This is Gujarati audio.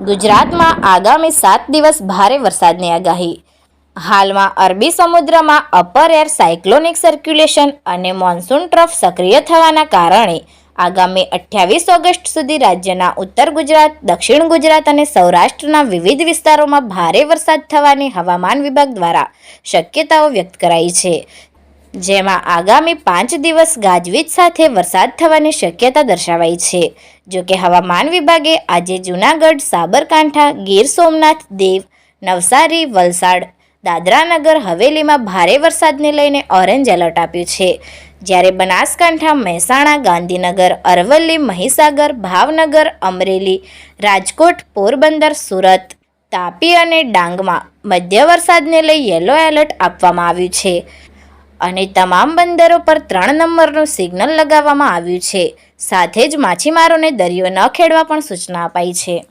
ગુજરાતમાં આગામી સાત દિવસ ભારે વરસાદની આગાહી. હાલમાં અરબી સમુદ્રમાં અપર એર સાયક્લોનિક સર્ક્યુલેશન અને મોન્સૂન ટ્રફ સક્રિય થવાના કારણે આગામી અઠ્યાવીસ ઓગસ્ટ સુધી રાજ્યના ઉત્તર ગુજરાત, દક્ષિણ ગુજરાત અને સૌરાષ્ટ્રના વિવિધ વિસ્તારોમાં ભારે વરસાદ થવાની હવામાન વિભાગ દ્વારા શક્યતાઓ વ્યક્ત કરાઈ છે. જેમાં આગામી પાંચ દિવસ ગાજવીજ સાથે વરસાદ થવાની શક્યતા દર્શાવાઈ છે. જોકે હવામાન વિભાગે આજે જૂનાગઢ, સાબરકાંઠા, ગીર સોમનાથ, દેવ, નવસારી, વલસાડ, દાદરાનગર, હવેલીમાં ભારે વરસાદને લઈને ઓરેન્જ એલર્ટ આપ્યું છે. જ્યારે બનાસકાંઠા, મહેસાણા, ગાંધીનગર, અરવલ્લી, મહીસાગર, ભાવનગર, અમરેલી, રાજકોટ, પોરબંદર, સુરત, તાપી અને ડાંગમાં મધ્ય વરસાદને લઈ યલો એલર્ટ આપવામાં આવ્યું છે. અને તમામ બંદરો પર ત્રણ નંબરનું સિગ્નલ લગાવવામાં આવ્યું છે. સાથે જ માછીમારોને દરિયો ન ખેડવા પણ સૂચના અપાઈ છે.